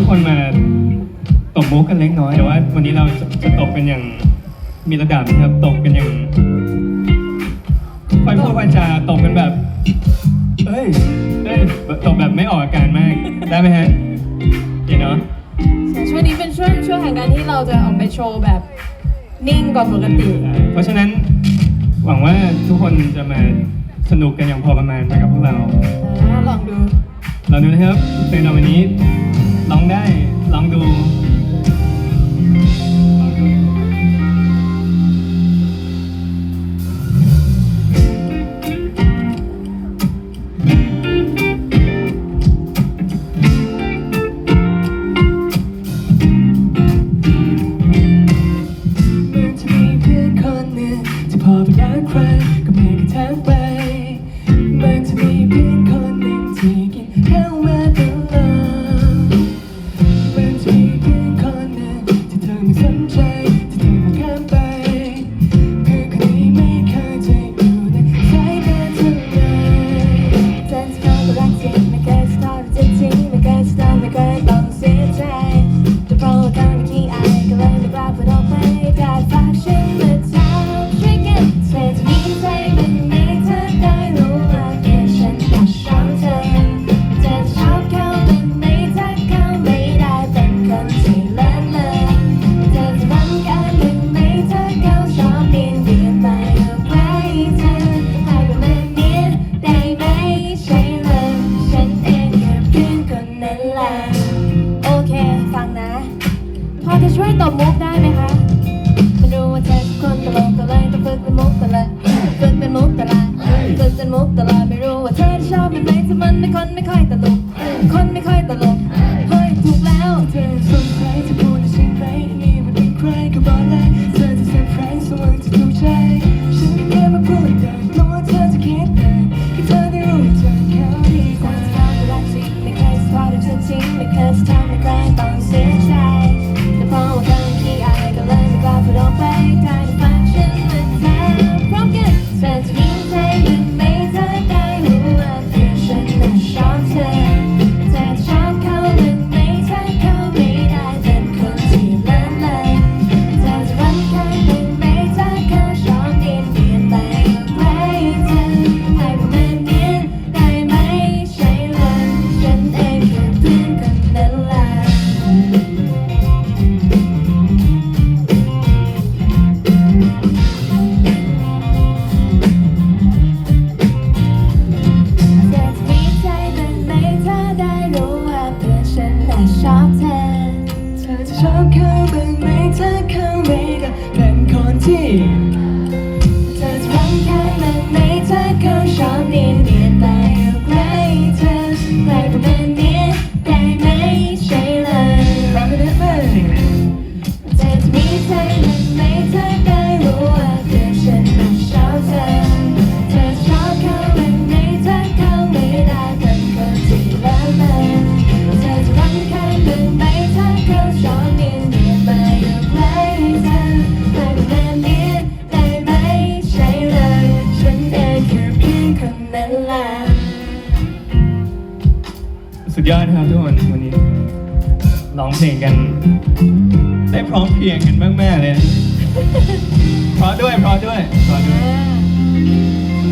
ทุกคนมาตกมุกกันเล็กน้อยแต่ว่าวันนี้เราจะจะตกกันอย่างมีระดับนะครับตกกันอย่างค่อยพูดค่จาตกกันแบบเอ้ยเอ้ยตกแบบไม่ออกอาการมากได้ไหมฮะเห็นเนาะช่วงนี้เป็นช่วงช่วงแห่งการที่เราจะออกไปโชว์แบบนิ่งกว่าปกติ เพราะฉะนั้นหวังว่าทุกคนจะมาสนุกกันอย่างพอประมาณไปกับพวกเราลองดูลองดูนะครับเพลงเราวันนี้ ลองได้ลองดู คนไม่ค่อยตลก คนไม่ค่อยตลก เฮ้ยถูกแล้วเธอ เธอเข้าไปกับเป็นคนที่ สุดยอดครับทุกคนวันนี้ร้องเพลงกัน ได้พร้อมเพียงกันมากๆเลย เพราะด้วยเพราะด้วยเพราะด้วย